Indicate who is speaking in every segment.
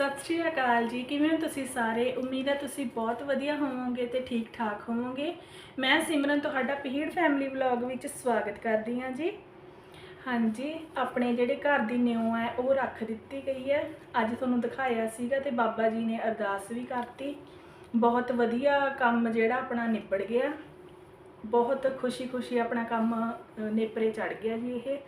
Speaker 1: ਸਤਿ ਸ਼੍ਰੀ ਅਕਾਲ ਜੀ। ਕਿਵੇਂ ਹੋ ਤੁਸੀਂ ਸਾਰੇ? ਉਮੀਦ ਹੈ ਤੁਸੀਂ ਬਹੁਤ ਵਧੀਆ ਹੋਵੋਗੇ ਤੇ ਠੀਕ ਠਾਕ ਹੋਵੋਗੇ। ਮੈਂ ਸਿਮਰਨ ਤੁਹਾਡਾ ਪਹੀੜ ਫੈਮਿਲੀ ਵਲੌਗ ਵਿੱਚ ਸਵਾਗਤ ਕਰਦੀ ਹਾਂ ਜੀ। ਹਾਂਜੀ, ਆਪਣੇ ਜਿਹੜੇ ਘਰ ਦੀ ਨਿਉ ਹੈ, ਉਹ ਰੱਖ ਦਿੱਤੀ ਗਈ ਹੈ। ਅੱਜ ਤੁਹਾਨੂੰ ਦਿਖਾਇਆ ਸੀਗਾ ਤੇ ਬਾਬਾ ਜੀ ਨੇ ਅਰਦਾਸ ਵੀ ਕਰਤੀ। ਬਹੁਤ ਵਧੀਆ ਕੰਮ ਜਿਹੜਾ ਆਪਣਾ ਨਿਬੜ ਗਿਆ। ਬਹੁਤ ਖੁਸ਼ੀ-ਖੁਸ਼ੀ ਆਪਣਾ ਕੰਮ ਨੇਪਰੇ ਚੜ ਗਿਆ ਜੀ ਇਹ।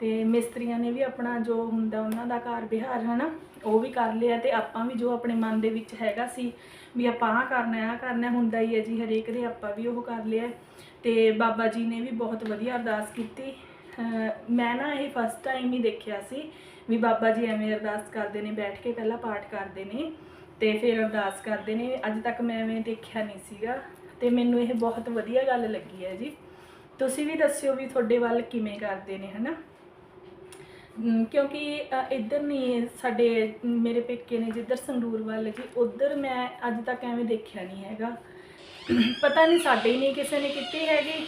Speaker 1: ਤੇ ਮਿਸਤਰੀਆਂ ਨੇ ਵੀ ਆਪਣਾ ਜੋ ਹੁੰਦਾ ਉਹਨਾਂ ਦਾ ਘਰ ਵਿਹਾਰ, ਹਨਾ, ਉਹ ਵੀ ਕਰ ਲਿਆ ਤੇ ਆਪਾਂ ਵੀ ਜੋ ਆਪਣੇ ਮਨ ਦੇ ਵਿੱਚ ਹੈਗਾ ਸੀ ਵੀ ਆਪਾਂ ਆਹ ਕਰਨਾ ਆਹ ਕਰਨਾ ਹੁੰਦਾ ਹੀ ਹੈ ਜੀ, ਹਰੇਕ ਦੇ ਆਪਾਂ ਵੀ ਉਹ ਕਰ ਲਿਆ। ਤੇ ਬਾਬਾ ਜੀ ਨੇ ਵੀ ਬਹੁਤ ਵਧੀਆ ਅਰਦਾਸ ਕੀਤੀ। ਮੈਂ ਨਾ ਇਹ ਫਸਟ ਟਾਈਮ ਹੀ ਦੇਖਿਆ ਸੀ ਵੀ ਬਾਬਾ ਜੀ ਐਵੇਂ ਅਰਦਾਸ ਕਰਦੇ ਨੇ, ਬੈਠ ਕੇ ਪਹਿਲਾਂ ਪਾਠ ਕਰਦੇ ਨੇ ਤੇ ਫਿਰ ਅਰਦਾਸ ਕਰਦੇ ਨੇ। ਅੱਜ ਤੱਕ ਮੈਂ ਐਵੇਂ ਦੇਖਿਆ ਨਹੀਂ ਸੀਗਾ ਤੇ ਮੈਨੂੰ ਇਹ ਬਹੁਤ ਵਧੀਆ ਗੱਲ ਲੱਗੀ ਹੈ ਜੀ। ਤੁਸੀਂ ਵੀ ਦੱਸਿਓ ਵੀ ਤੁਹਾਡੇ ਵੱਲ ਕਿਵੇਂ ਕਰਦੇ ਨੇ, ਹਨਾ? ਅਮ ਕਿਉਂਕਿ ਇੱਧਰ ਨਹੀਂ ਸਾਡੇ ਮੇਰੇ ਪੇਕੇ ਨੇ ਜਿੱਧਰ ਸੰਗਰੂਰ ਵੱਲ ਜੀ ਉੱਧਰ ਮੈਂ ਅੱਜ ਤੱਕ ਐਵੇਂ ਦੇਖਿਆ ਨਹੀਂ ਹੈਗਾ। ਪਤਾ ਨਹੀਂ ਸਾਡੇ ਹੀ ਨਹੀਂ ਕਿਸੇ ਨੇ ਕੀਤੀ ਹੈਗੀ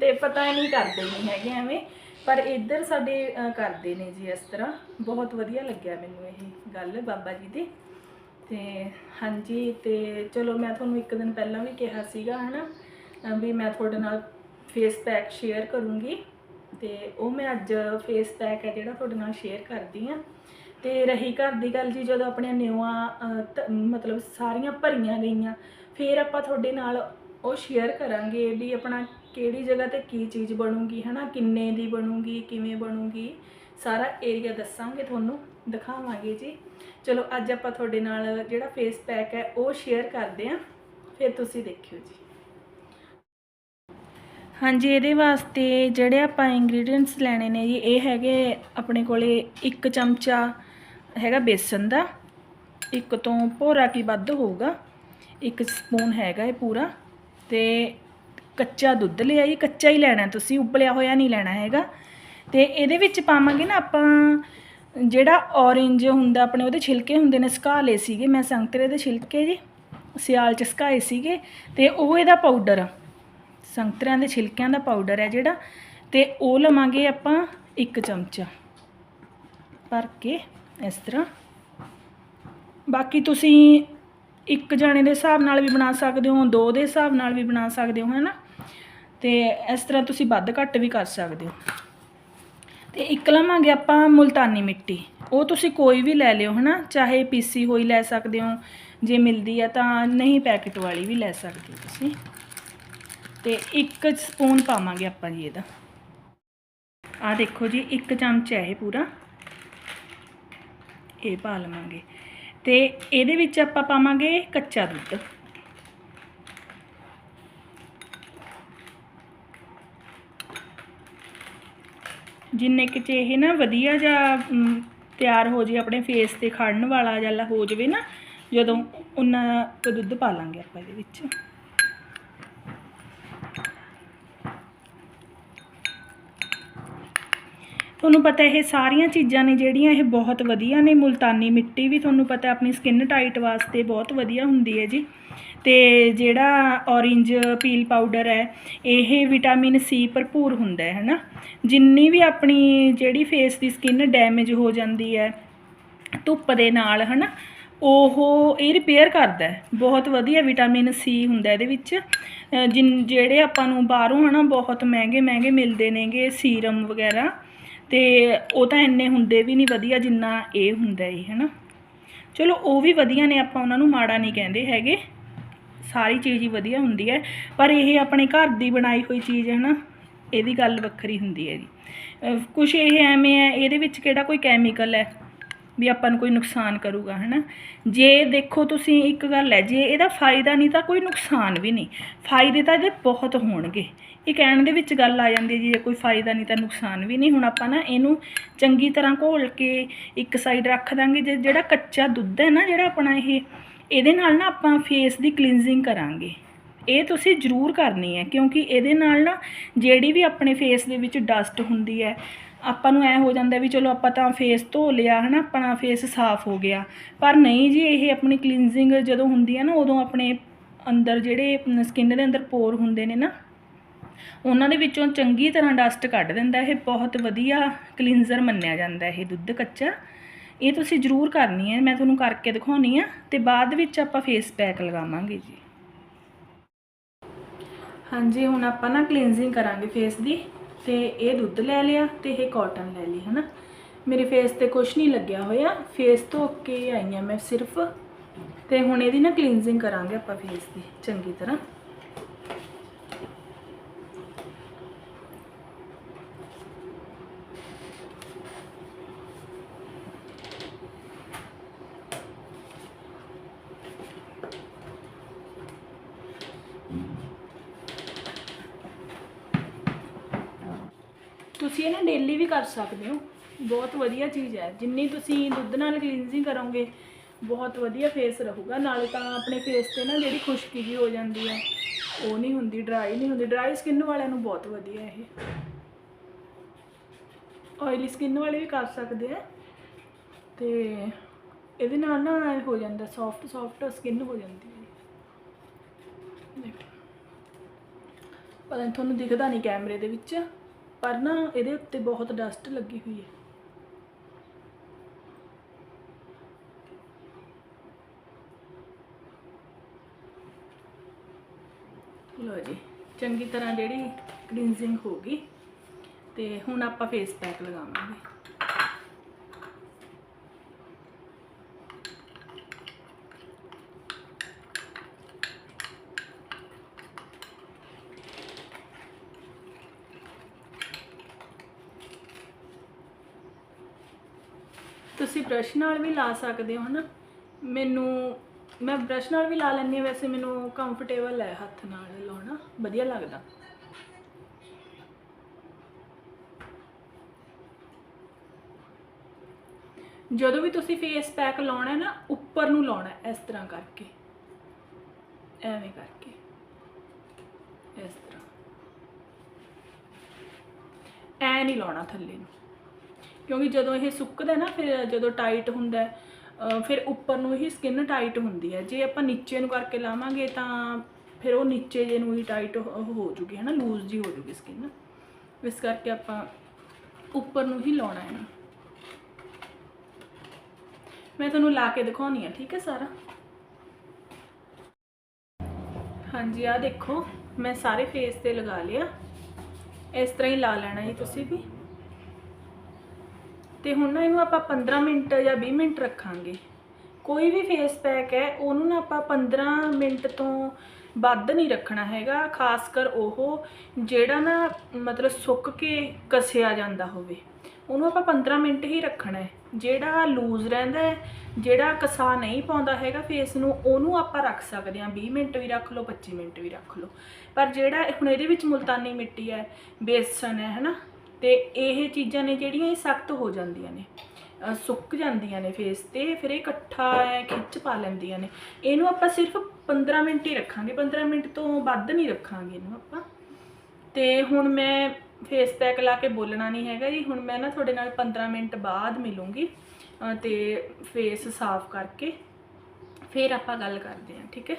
Speaker 1: ਤੇ ਪਤਾ ਨਹੀਂ ਕਰਦੇ ਨਹੀਂ ਹੈਗੇ ਐਵੇਂ ਪਰ ਇੱਧਰ ਸਾਡੇ ਕਰਦੇ ਨੇ ਜੀ ਇਸ ਤਰ੍ਹਾਂ। ਬਹੁਤ ਵਧੀਆ ਲੱਗਿਆ ਮੈਨੂੰ ਇਹ ਗੱਲ ਬਾਬਾ ਜੀ ਦੀ। ਤੇ ਹਾਂਜੀ ਤੇ ਚਲੋ ਮੈਂ ਤੁਹਾਨੂੰ ਇੱਕ ਦਿਨ ਪਹਿਲਾਂ ਵੀ ਕਿਹਾ ਸੀਗਾ ਹਨਾ ਅ, ਵੀ ਮੈਂ ਤੁਹਾਡੇ ਨਾਲ ਫੇਸ ਪੈਕ ਸ਼ੇਅਰ ਕਰੂੰਗੀ। ਤੇ ਉਹ ਮੈਂ ਅੱਜ ਫੇਸ ਪੈਕ ਹੈ ਜਿਹੜਾ ਤੁਹਾਡੇ ਨਾਲ ਸ਼ੇਅਰ ਕਰਦੀ ਆ ਤੇ ਰਹੀ ਘਰ ਦੀ ਗੱਲ ਜੀ ਜਦੋਂ ਆਪਣੀਆਂ ਨਿਉਆਂ ਅ, ਮਤਲਬ ਸਾਰੀਆਂ ਭਰੀਆਂ ਗਈਆਂ ਫਿਰ ਆਪਾਂ ਤੁਹਾਡੇ ਨਾਲ ਉਹ ਸ਼ੇਅਰ ਕਰਾਂਗੇ ਵੀ ਆਪਣਾ ਕਿਹੜੀ ਜਗ੍ਹਾ ਤੇ ਕੀ ਚੀਜ਼ ਬਣੂਗੀ ਹਨਾ? ਕਿੰਨੇ ਦੀ ਬਣੂਗੀ ਕਿਵੇਂ ਬਣੂਗੀ? ਸਾਰਾ ਏਰੀਆ ਦੱਸਾਂਗੇ ਤੁਹਾਨੂੰ ਦਿਖਾਵਾਂਗੇ ਜੀ। ਚਲੋ ਅੱਜ ਆਪਾਂ ਤੁਹਾਡੇ ਨਾਲ ਜਿਹੜਾ ਫੇਸ ਪੈਕ ਹੈ ਉਹ ਸ਼ੇਅਰ ਕਰਦੇ ਆਂ ਫਿਰ ਤੁਸੀਂ ਦੇਖਿਓ ਜੀ। ਹਾਂਜੀ, ਇਹਦੇ ਵਾਸਤੇ ਜਿਹੜੇ ਆਪਾਂ ਇੰਗਰੀਡੀਅੰਟਸ ਲੈਣੇ ਨੇ ਜੀ, ਇਹ ਹੈਗੇ ਆਪਣੇ ਕੋਲੇ ਇੱਕ ਚਮਚਾ ਹੈਗਾ ਬੇਸਨ ਦਾ, ਇੱਕ ਤੋਂ ਭੋਰਾ ਕੀ ਵੱਧ ਹੋਊਗਾ, ਇੱਕ ਸਪੂਨ ਹੈਗਾ ਇਹ ਪੂਰਾ, ਤੇ ਕੱਚਾ ਦੁੱਧ ਲਿਆ ਜੀ, ਕੱਚਾ ਹੀ ਲੈਣਾ, ਤੁਸੀਂ ਉਬਲਿਆ ਹੋਇਆ ਨਹੀਂ ਲੈਣਾ ਹੈਗਾ, ਤੇ ਇਹਦੇ ਵਿੱਚ ਪਾਵਾਂਗੇ ਨਾ ਆਪਾਂ ਜਿਹੜਾ ਔਰੇਂਜ ਹੁੰਦਾ, ਆਪਣੇ ਉਹਦੇ ਛਿਲਕੇ ਹੁੰਦੇ ਨੇ, ਸੁਕਾ ਲਏ ਸੀਗੇ, ਮੈਂ ਸੰਗਤਰੇ ਦੇ ਛਿਲਕੇ ਜੀ, ਸਿਆਲ ਚ ਸੁਕਾਏ ਸੀਗੇ, ਤੇ ਉਹ ਇਹਦਾ ਪਾਊਡਰ ਆ। ਸੰਤਰਿਆਂ ਦੇ ਛਿਲਕਿਆਂ ਦਾ ਪਾਊਡਰ ਹੈ ਜਿਹੜਾ ਤੇ ਉਹ ਲਵਾਂਗੇ ਆਪਾਂ ਇੱਕ ਚਮਚਾ। ਭਰ ਕੇ ਇਸ ਤਰ੍ਹਾਂ। ਬਾਕੀ ਤੁਸੀਂ ਇੱਕ ਜਾਣੇ ਦੇ ਹਿਸਾਬ ਨਾਲ ਵੀ ਬਣਾ ਸਕਦੇ ਹੋ, ਦੋ ਦੇ ਹਿਸਾਬ ਨਾਲ ਵੀ ਬਣਾ ਸਕਦੇ ਹੋ, ਹੈਨਾ? ਤੇ ਇਸ ਤਰ੍ਹਾਂ ਤੁਸੀਂ ਵੱਧ ਘੱਟ ਵੀ ਕਰ ਸਕਦੇ ਹੋ। ਤੇ ਇੱਕ ਲਵਾਂਗੇ ਆਪਾਂ ਮੁਲਤਾਨੀ ਮਿੱਟੀ। ਉਹ ਤੁਸੀਂ ਕੋਈ ਵੀ ਲੈ ਲਿਓ, ਹਨਾ? ਚਾਹੇ ਪੀਸੀ ਹੋਈ ਲੈ ਸਕਦੇ ਹੋ, ਜੇ ਮਿਲਦੀ ਹੈ ਤਾਂ ਨਹੀਂ ਪੈਕਟ ਵਾਲੀ ਵੀ ਲੈ ਸਕਦੇ ਹੋ ਤੁਸੀਂ। ਤੇ ਇੱਕ ਸਪੂਨ ਪਾਵਾਂਗੇ ਆਪਾਂ ਜੀ ਇਹਦਾ। ਆ ਦੇਖੋ ਜੀ, ਇੱਕ ਚਮਚ ਹੈ ਇਹ ਪੂਰਾ। ਇਹ ਪਾ ਲਵਾਂਗੇ। ਤੇ ਇਹਦੇ ਵਿੱਚ ਆਪਾਂ ਪਾਵਾਂਗੇ ਕੱਚਾ ਦੁੱਧ। ਜਿੰਨੇ ਕਿ ਚ ਇਹ ਨਾ ਵਧੀਆ ਜਿਹਾ ਤਿਆਰ ਹੋ ਜੇ ਆਪਣੇ ਫੇਸ ਤੇ ਖੜਨ ਵਾਲਾ ਜਾਂ ਹੋ ਜਾਵੇ ਨਾ, ਜਦੋਂ ਉਹਨਾਂ ਦਾ ਦੁੱਧ ਪਾ ਲਾਂਗੇ ਆਪਾਂ ਇਹਦੇ ਵਿੱਚ। ਤੁਹਾਨੂੰ ਪਤਾ ਇਹ ਸਾਰੀਆਂ ਚੀਜ਼ਾਂ ਨੇ ਜਿਹੜੀਆਂ ਇਹ ਬਹੁਤ ਵਧੀਆ ਨੇ, ਮੁਲਤਾਨੀ ਮਿੱਟੀ ਵੀ ਤੁਹਾਨੂੰ ਪਤਾ ਆਪਣੀ ਸਕਿਨ ਟਾਈਟ ਵਾਸਤੇ ਬਹੁਤ ਵਧੀਆ ਹੁੰਦੀ ਹੈ ਜੀ। ਤੇ ਜਿਹੜਾ ਔਰੇਂਜ ਪੀਲ ਪਾਊਡਰ ਹੈ, ਇਹ ਵਿਟਾਮਿਨ ਸੀ ਭਰਪੂਰ ਹੁੰਦਾ ਹੈ, ਹਨਾ? ਜਿੰਨੀ ਵੀ ਆਪਣੀ ਜਿਹੜੀ ਫੇਸ ਦੀ ਸਕਿਨ ਡੈਮੇਜ ਹੋ ਜਾਂਦੀ ਹੈ, ਧੁੱਪ ਦੇ ਨਾਲ, ਹਨਾ? ਉਹ ਇਹ ਰਿਪੇਅਰ ਕਰਦਾ ਬਹੁਤ ਵਧੀਆ ਵਿਟਾਮਿਨ ਸੀ ਹੁੰਦਾ ਇਹਦੇ ਵਿੱਚ। ਅਹ ਜਿਨ, ਜਿਹੜੇ ਆਪਾਂ ਨੂੰ ਬਾਹਰੋਂ, ਹਨਾ, ਬਹੁਤ ਮਹਿੰਗੇ ਮਹਿੰਗੇ ਮਿਲਦੇ ਨੇਗੇ ਸੀਰਮ ਵਗੈਰਾ। ਤੇ ਉਹ ਤਾਂ ਇੰਨੇ ਹੁੰਦੇ ਵੀ ਨਹੀਂ ਵਧੀਆ ਜਿੰਨਾ ਇਹ ਹੁੰਦਾ ਇਹ ਹਨਾ? ਚਲੋ, ਉਹ ਵੀ ਵਧੀਆ ਨੇ, ਆਪਾਂ ਉਹਨਾਂ ਨੂੰ ਮਾੜਾ ਨਹੀਂ ਕਹਿੰਦੇ ਹੈਗੇ। ਸਾਰੀ ਚੀਜ਼ ਹੀ ਵਧੀਆ ਹੁੰਦੀ ਹੈ। ਪਰ ਇਹ ਆਪਣੇ ਘਰ ਦੀ ਬਣਾਈ ਹੋਈ ਚੀਜ਼ ਹੈ ਨਾ, ਇਹਦੀ ਗੱਲ ਵੱਖਰੀ ਹੁੰਦੀ ਹੈ ਜੀ। ਕੁਝ ਇਹ ਐਵੇਂ ਹੈ, ਇਹਦੇ ਵਿੱਚ ਕਿਹੜਾ ਕੋਈ ਕੈਮੀਕਲ ਹੈ? ਵੀ ਆਪਾਂ ਨੂੰ ਕੋਈ ਨੁਕਸਾਨ ਕਰੂਗਾ, ਹਨਾ? ਜੇ ਦੇਖੋ ਤੁਸੀਂ ਇੱਕ ਗੱਲ ਹੈ, ਜੇ ਇਹਦਾ ਫਾਇਦਾ ਨਹੀਂ ਤਾਂ ਕੋਈ ਨੁਕਸਾਨ ਵੀ ਨਹੀਂ। ਫਾਇਦੇ ਤਾਂ ਇਹਦੇ ਬਹੁਤ ਹੋਣਗੇ। ਇਹ ਕਹਿਣ ਦੇ ਵਿੱਚ ਗੱਲ ਆ ਜਾਂਦੀ ਹੈ ਜੀ, ਜੇ ਕੋਈ ਫਾਇਦਾ ਨਹੀਂ ਤਾਂ ਨੁਕਸਾਨ ਵੀ ਨਹੀਂ। ਹੁਣ ਆਪਾਂ ਨਾ ਇਹਨੂੰ ਚੰਗੀ ਤਰ੍ਹਾਂ ਘੋਲ ਕੇ ਇੱਕ ਸਾਈਡ ਰੱਖ ਦਾਂਗੇ, ਜੇ ਜਿਹੜਾ ਕੱਚਾ ਦੁੱਧ ਹੈ ਨਾ, ਜਿਹੜਾ ਆਪਣਾ ਇਹ, ਇਹਦੇ ਨਾਲ ਨਾ ਆਪਾਂ ਫੇਸ ਦੀ ਕਲੀਨਜ਼ਿੰਗ ਕਰਾਂਗੇ। ਇਹ ਤੁਸੀਂ ਜ਼ਰੂਰ ਕਰਨੀ ਹੈ, ਕਿਉਂਕਿ ਇਹਦੇ ਨਾਲ ਨਾ ਜਿਹੜੀ ਵੀ ਆਪਣੇ ਫੇਸ ਦੇ ਵਿੱਚ ਡਸਟ ਹੁੰਦੀ ਹੈ ਆਪਾਂ ਨੂੰ ਐ ਹੋ ਜਾਂਦਾ ਵੀ ਚਲੋ ਆਪਾਂ ਤਾਂ ਫੇਸ ਧੋ ਲਿਆ, ਹਨਾ? ਆਪਣਾ ਫੇਸ ਸਾਫ਼ ਹੋ ਗਿਆ। ਪਰ ਨਹੀਂ ਜੀ, ਇਹ ਆਪਣੀ ਕਲੀਨਜ਼ਿੰਗ ਜਦੋਂ ਹੁੰਦੀ ਹੈ ਨਾ, ਉਦੋਂ ਆਪਣੇ ਅੰਦਰ ਜਿਹੜੇ ਸਕਿਨ ਦੇ ਅੰਦਰ ਪੋਰ ਹੁੰਦੇ ਨੇ ਨਾ, ਉਹਨਾਂ ਦੇ ਵਿੱਚੋਂ ਚੰਗੀ ਤਰ੍ਹਾਂ ਡਸਟ ਕੱਢ ਦਿੰਦਾ ਇਹ। ਬਹੁਤ ਵਧੀਆ ਕਲੀਨਜ਼ਰ ਮੰਨਿਆ ਜਾਂਦਾ ਇਹ ਦੁੱਧ ਕੱਚਾ। ਇਹ ਤੁਸੀਂ ਜ਼ਰੂਰ ਕਰਨੀ ਹੈ, ਮੈਂ ਤੁਹਾਨੂੰ ਕਰਕੇ ਦਿਖਾਉਣੀ ਆ ਤੇ ਬਾਅਦ ਵਿੱਚ ਆਪਾਂ ਫੇਸ ਪੈਕ ਲਗਾਵਾਂਗੇ ਜੀ। ਹਾਂਜੀ, ਹੁਣ ਆਪਾਂ ਨਾ ਕਲੀਨਜ਼ਿੰਗ ਕਰਾਂਗੇ ਫੇਸ ਦੀ। ਤੇ ਇਹ ਦੁੱਧ ਲੈ ਲਿਆ ਤੇ ਇਹ ਕਾਟਨ ਲੈ ਲਈ, ਹਨਾ? ਮੇਰੇ ਫੇਸ ਤੇ ਕੁਝ ਨਹੀਂ ਲੱਗਿਆ ਹੋਇਆ। ਫੇਸ ਧੋ ਕੇ ਆਈ ਹਾਂ ਮੈਂ ਸਿਰਫ। ਤੇ ਹੁਣ ਇਹਦੀ ਨਾ ਕਲੀਨਜ਼ਿੰਗ ਕਰਾਂਗੇ ਆਪਾਂ ਫੇਸ ਦੀ, ਚੰਗੀ ਤਰ੍ਹਾਂ। ਤੁਸੀਂ ਇਹ ਨਾ ਡੇਲੀ ਵੀ ਕਰ ਸਕਦੇ ਹੋ। ਬਹੁਤ ਵਧੀਆ ਚੀਜ਼ ਹੈ। ਜਿੰਨੀ ਤੁਸੀਂ ਦੁੱਧ ਨਾਲ ਕਲੀਨਜ਼ਿੰਗ ਕਰੋਗੇ, ਬਹੁਤ ਵਧੀਆ ਫੇਸ ਰਹੂਗਾ। ਨਾਲੇ ਤਾਂ ਆਪਣੇ ਫੇਸ ਤੇ ਨਾ ਜਿਹੜੀ ਖੁਸ਼ਕੀ ਜੀ ਹੋ ਜਾਂਦੀ ਹੈ, ਉਹ ਨਹੀਂ ਹੁੰਦੀ ਡਰਾਈ ਨਹੀਂ ਹੁੰਦੀ। ਡਰਾਈ ਸਕਿਨ ਵਾਲਿਆਂ ਨੂੰ ਬਹੁਤ ਵਧੀਆ ਇਹ। ਆਇਲੀ ਸਕਿਨ ਵਾਲੇ ਵੀ ਕਰ ਸਕਦੇ ਆ। ਤੇ ਇਹਦੇ ਨਾਲ ਨਾ ਹੋ ਜਾਂਦਾ ਸੌਫਟ ਸੌਫਟ ਸਕਿਨ ਹੋ ਜਾਂਦੀ ਹੈ। ਪਤਾ ਨਹੀਂ ਤੁਹਾਨੂੰ ਦਿਖਦਾ ਨਹੀਂ ਕੈਮਰੇ ਦੇ ਵਿੱਚ। ਪਰ ਨਾ ਇਹਦੇ ਉੱਤੇ ਬਹੁਤ ਡਸਟ ਲੱਗੀ ਹੋਈ ਹੈ। ਲੋ ਜੀ, ਚੰਗੀ ਤਰ੍ਹਾਂ ਜਿਹੜੀ ਕਲੀਨਜ਼ਿੰਗ ਹੋ ਗਈ ਤੇ ਹੁਣ ਆਪਾਂ ਫੇਸ ਪੈਕ ਲਗਾਵਾਂਗੇ। ਤੁਸੀਂ ਬ੍ਰਸ਼ ਨਾਲ ਵੀ ਲਾ ਸਕਦੇ ਹੋ ਨਾ ਮੈਨੂੰ, ਮੈਂ ਬ੍ਰਸ਼ ਨਾਲ ਵੀ ਲਾ ਲੈਂਦੀ ਹਾਂ, ਵੈਸੇ ਮੈਨੂੰ ਕੰਫਰਟੇਬਲ ਹੈ ਹੱਥ ਨਾਲ ਲਾਉਣਾ, ਵਧੀਆ ਲੱਗਦਾ। ਜਦੋਂ ਵੀ ਤੁਸੀਂ ਫੇਸ ਪੈਕ ਲਾਉਣਾ ਨਾ, ਉੱਪਰ ਨੂੰ ਲਾਉਣਾ ਇਸ ਤਰ੍ਹਾਂ ਕਰਕੇ। ਐਵੇਂ ਕਰਕੇ। ਇਸ ਤਰ੍ਹਾਂ। ਐ ਨਹੀਂ ਲਾਉਣਾ ਥੱਲੇ ਨੂੰ। ਕਿਉਂਕਿ ਜਦੋਂ ਇਹ ਸੁੱਕਦਾ ਨਾ, ਫਿਰ ਜਦੋਂ ਟਾਈਟ ਹੁੰਦਾ ਫਿਰ ਉੱਪਰ ਨੂੰ ਹੀ ਸਕਿਨ ਟਾਈਟ ਹੁੰਦੀ ਹੈ। ਜੇ ਆਪਾਂ ਨੀਚੇ ਨੂੰ ਕਰਕੇ ਲਾਵਾਂਗੇ ਤਾਂ ਫਿਰ ਉਹ ਨੀਚੇ ਜੇ ਨੂੰ ਹੀ ਟਾਈਟ ਹੋ ਜੂਗੀ, ਹੈ ਨਾ ਲੂਜ਼ ਜੀ ਹੋ ਜੂਗੀ ਸਕਿਨ ਇਸ ਕਰਕੇ ਆਪਾਂ ਉੱਪਰ ਨੂੰ ਹੀ ਲਾਉਣਾ ਹੈ। ਮੈਂ ਤੁਹਾਨੂੰ ਲਾ ਕੇ ਦਿਖਾਉਣੀ ਆ, ਠੀਕ ਹੈ ਸਾਰਾ? ਹਾਂਜੀ ਆ ਦੇਖੋ, ਮੈਂ ਸਾਰੇ ਫੇਸ ਤੇ ਲਗਾ ਲਿਆ। ਇਸ ਤਰ੍ਹਾਂ ਹੀ ਲਾ ਲੈਣਾ ਜੀ ਤੁਸੀਂ ਵੀ। ਤੇ ਹੁਣ ਨਾ ਇਹਨੂੰ ਆਪਾਂ 15 ਮਿੰਟ ਜਾਂ 20 ਮਿੰਟ ਰੱਖਾਂਗੇ। ਕੋਈ ਵੀ ਫੇਸ ਪੈਕ ਹੈ, ਉਹਨੂੰ ਨਾ ਆਪਾਂ 15 ਮਿੰਟ ਤੋਂ ਵੱਧ ਨਹੀਂ ਰੱਖਣਾ ਹੈਗਾ, ਖਾਸ ਕਰ ਉਹ ਜਿਹੜਾ ਨਾ ਮਤਲਬ ਸੁੱਕ ਕੇ ਕਸਿਆ ਜਾਂਦਾ ਹੋਵੇ। ਉਹਨੂੰ ਆਪਾਂ 15 ਮਿੰਟ ਹੀ ਰੱਖਣਾ ਹੈ। ਜਿਹੜਾ ਲੂਜ਼ ਰਹਿੰਦਾ ਹੈ, ਜਿਹੜਾ ਕਸਾ ਨਹੀਂ ਪਾਉਂਦਾ ਹੈਗਾ ਫੇਸ ਨੂੰ, ਉਹਨੂੰ ਆਪਾਂ ਰੱਖ ਸਕਦੇ ਹਾਂ। 20 ਮਿੰਟ ਵੀ ਰੱਖ ਲਓ 25 ਮਿੰਟ ਵੀ ਰੱਖ ਲਓ। ਪਰ ਜਿਹੜਾ ਹੁਣ ਇਹਦੇ ਵਿੱਚ ਮੁਲਤਾਨੀ ਮਿੱਟੀ ਹੈ, ਬੇਸਨ ਹੈ, ਹਨਾ? ਤੇ ਇਹ ਚੀਜ਼ਾਂ ਨੇ ਜਿਹੜੀਆਂ ਇਹ ਸਖਤ ਹੋ ਜਾਂਦੀਆਂ ਨੇ। ਸੁੱਕ ਜਾਂਦੀਆਂ ਨੇ ਫੇਸ ਤੇ, ਫਿਰ ਇਹ ਇਕੱਠਾ ਐ ਖਿੱਚ ਪਾ ਲੈਂਦੀਆਂ ਨੇ। ਇਹਨੂੰ ਆਪਾਂ ਸਿਰਫ 15 ਮਿੰਟ ਹੀ ਰੱਖਾਂਗੇ। 15 ਮਿੰਟ ਤੋਂ ਵੱਧ ਨਹੀਂ ਰੱਖਾਂਗੇ ਇਹਨੂੰ ਆਪਾਂ। ਤੇ ਹੁਣ ਮੈਂ ਫੇਸ ਪੈਕ ਲਾ ਕੇ ਬੋਲਣਾ ਨਹੀਂ ਹੈਗਾ ਜੀ। ਹੁਣ ਮੈਂ ਨਾ ਤੁਹਾਡੇ ਨਾਲ 15 ਮਿੰਟ ਬਾਅਦ ਮਿਲੂੰਗੀ। ਅਹ ਤੇ ਫੇਸ ਸਾਫ਼ ਕਰਕੇ ਫਿਰ ਆਪਾਂ ਗੱਲ ਕਰਦੇ ਹਾਂ, ਠੀਕ ਹੈ?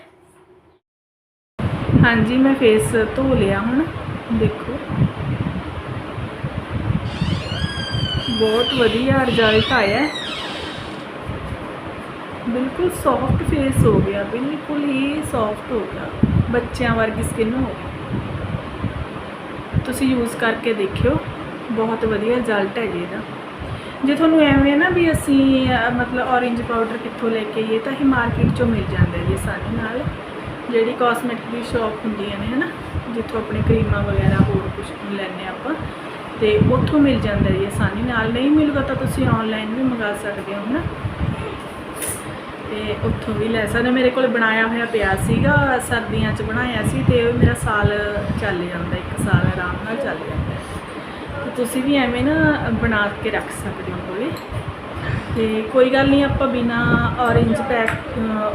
Speaker 1: ਹਾਂਜੀ, ਮੈਂ ਫੇਸ ਧੋ ਲਿਆ ਹੁਣ। ਦੇਖੋ। ਬਹੁਤ ਵਧੀਆ ਰਿਜ਼ਲਟ ਆਇਆ ਬਿਲਕੁਲ ਸੌਫਟ ਫੇਸ ਹੋ ਗਿਆ, ਬਿਲਕੁਲ ਹੀ ਸੌਫਟ ਹੋ ਗਿਆ। ਬੱਚਿਆਂ ਵਰਗੀ ਸਕਿਨ ਹੋ ਗਈ। ਤੁਸੀਂ ਯੂਜ਼ ਕਰਕੇ ਦੇਖਿਓ, ਬਹੁਤ ਵਧੀਆ ਰਿਜ਼ਲਟ ਹੈ ਜੀ ਇਹਦਾ। ਜੇ ਤੁਹਾਨੂੰ ਐਵੇਂ ਨਾ ਵੀ ਅਸੀਂ ਮਤਲਬ ਔਰੇਂਜ ਪਾਊਡਰ ਕਿੱਥੋਂ ਲੈ ਕੇ ਆਈਏ, ਤਾਂ ਇਹ ਮਾਰਕੀਟ ਚੋਂ ਮਿਲ ਜਾਂਦਾ ਜੀ ਆਸਾਨੀ ਨਾਲ। ਜਿਹੜੀ ਕਾਸਮੈਟਿਕ ਦੀ ਸ਼ਾਪ ਹੁੰਦੀਆਂ ਨੇ, ਹਨਾ, ਜਿੱਥੋਂ ਆਪਣੇ ਕਰੀਮਾਂ ਵਗੈਰਾ ਹੋਰ ਕੁਝ ਲੈਣੇ ਆਪਾਂ। ਤੇ ਉੱਥੋਂ ਮਿਲ ਜਾਂਦਾ ਜੀ ਆਸਾਨੀ ਨਾਲ। ਨਹੀਂ ਮਿਲੂਗਾ ਤਾਂ ਤੁਸੀਂ ਆਨਲਾਈਨ ਵੀ ਮੰਗਾ ਸਕਦੇ ਹੋ, ਹਨਾ? ਤੇ ਉੱਥੋਂ ਵੀ ਲੈ ਸਕਦੇ। ਹੋ। ਮੇਰੇ ਕੋਲ ਬਣਾਇਆ ਹੋਇਆ ਪਿਆ ਸੀਗਾ, ਸਰਦੀਆਂ 'ਚ ਬਣਾਇਆ ਸੀ ਤੇ ਉਹ ਮੇਰਾ ਸਾਲ ਚੱਲ ਜਾਂਦਾ, ਇੱਕ ਸਾਲ ਆਰਾਮ ਨਾਲ ਚੱਲ ਜਾਂਦਾ। ਹੈ। ਤੇ ਤੁਸੀਂ ਵੀ ਐਵੇਂ ਨਾ ਬਣਾ ਕੇ ਰੱਖ ਸਕਦੇ ਹੋ ਕੋਲੇ ਤੇ ਕੋਈ ਗੱਲ ਨਹੀਂ, ਆਪਾਂ ਬਿਨਾ ਔਰੇਂਜ ਪੈਕ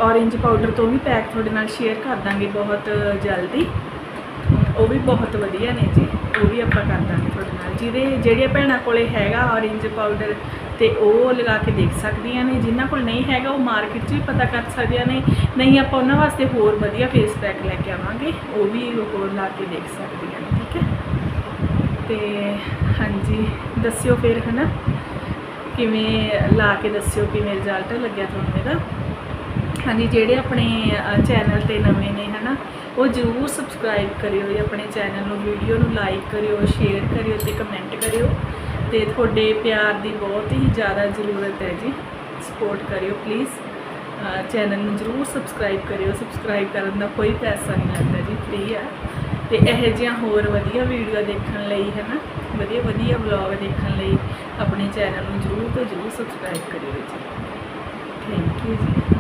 Speaker 1: ਔਰੇਂਜ ਪਾਊਡਰ ਤੋਂ ਵੀ ਪੈਕ ਤੁਹਾਡੇ ਨਾਲ ਸ਼ੇਅਰ ਕਰ ਦਾਂਗੇ ਬਹੁਤ ਜਲਦੀ। ਉਹ ਵੀ ਬਹੁਤ ਵਧੀਆ ਨੇ ਜੀ। ਉਹ ਵੀ ਆਪਾਂ ਕਰ ਦਾਂਗੇ ਤੁਹਾਡੇ ਨਾਲ। ਜਿਹਦੇ ਜਿਹੜੀਆਂ ਭੈਣਾਂ ਕੋਲੇ ਹੈਗਾ ਔਰੇਂਜ ਪਾਊਡਰ ਤੇ ਉਹ ਲਗਾ ਕੇ ਦੇਖ ਸਕਦੀਆਂ ਨੇ। ਜਿਨ੍ਹਾਂ ਕੋਲ ਨਹੀਂ ਹੈਗਾ, ਉਹ ਮਾਰਕੀਟ 'ਚ ਵੀ ਪਤਾ ਕਰ ਸਕਦੀਆਂ ਨੇ। ਨਹੀਂ, ਆਪਾਂ ਉਹਨਾਂ ਵਾਸਤੇ ਹੋਰ ਵਧੀਆ ਫੇਸ ਪੈਕ ਲੈ ਕੇ ਆਵਾਂਗੇ। ਉਹ ਵੀ ਉਹ ਲਾ ਕੇ ਦੇਖ ਸਕਦੀਆਂ ਨੇ, ਠੀਕ ਹੈ? ਤੇ ਹਾਂਜੀ, ਦੱਸਿਓ ਫਿਰ, ਹਨਾ? ਕਿਵੇਂ ਲਾ ਕੇ ਦੱਸਿਓ ਕਿਵੇਂ ਰਿਜ਼ਲਟ ਲੱਗਿਆ ਤੁਹਾਨੂੰ ਇਹਦਾ? ਹਾਂਜੀ, ਜਿਹੜੇ ਆਪਣੇ ਚੈਨਲ ਤੇ ਨਵੇਂ ਨੇ, ਹਨਾ, ਉਹ ਜਰੂਰ ਸਬਸਕ੍ਰਾਈਬ ਕਰਿਓ ਜੀ ਆਪਣੇ ਚੈਨਲ ਨੂੰ ਵੀਡੀਓ ਨੂੰ ਲਾਈਕ ਕਰਿਓ ਸ਼ੇਅਰ ਕਰਿਓ ਤੇ ਕਮੈਂਟ ਕਰਿਓ ਤੇ ਤੁਹਾਡੇ ਪਿਆਰ ਦੀ ਬਹੁਤ ਹੀ ਜ਼ਿਆਦਾ ਜ਼ਰੂਰਤ ਹੈ ਜੀ ਸਪੋਰਟ ਕਰਿਓ ਪਲੀਜ਼ ਚੈਨਲ ਨੂੰ ਜਰੂਰ ਸਬਸਕ੍ਰਾਈਬ ਕਰਿਓ ਸਬਸਕ੍ਰਾਈਬ ਕਰਨ ਦਾ ਕੋਈ ਪੈਸਾ ਨਹੀਂ ਲੱਗਦਾ ਜੀ ਫ੍ਰੀ ਆ ਤੇ ਇਹੋ ਜਿਹੀਆਂ ਹੋਰ ਵਧੀਆ ਵੀਡੀਓ ਦੇਖਣ ਲਈ ਹੈ ਨਾ ਵਧੀਆ ਵਧੀਆ ਵਲੌਗ ਦੇਖਣ ਲਈ ਆਪਣੇ ਚੈਨਲ ਨੂੰ ਜਰੂਰ ਤੋਂ ਜਰੂਰ ਸਬਸਕ੍ਰਾਈਬ ਕਰਿਓ ਜੀ। ਥੈਂਕ ਯੂ ਜੀ।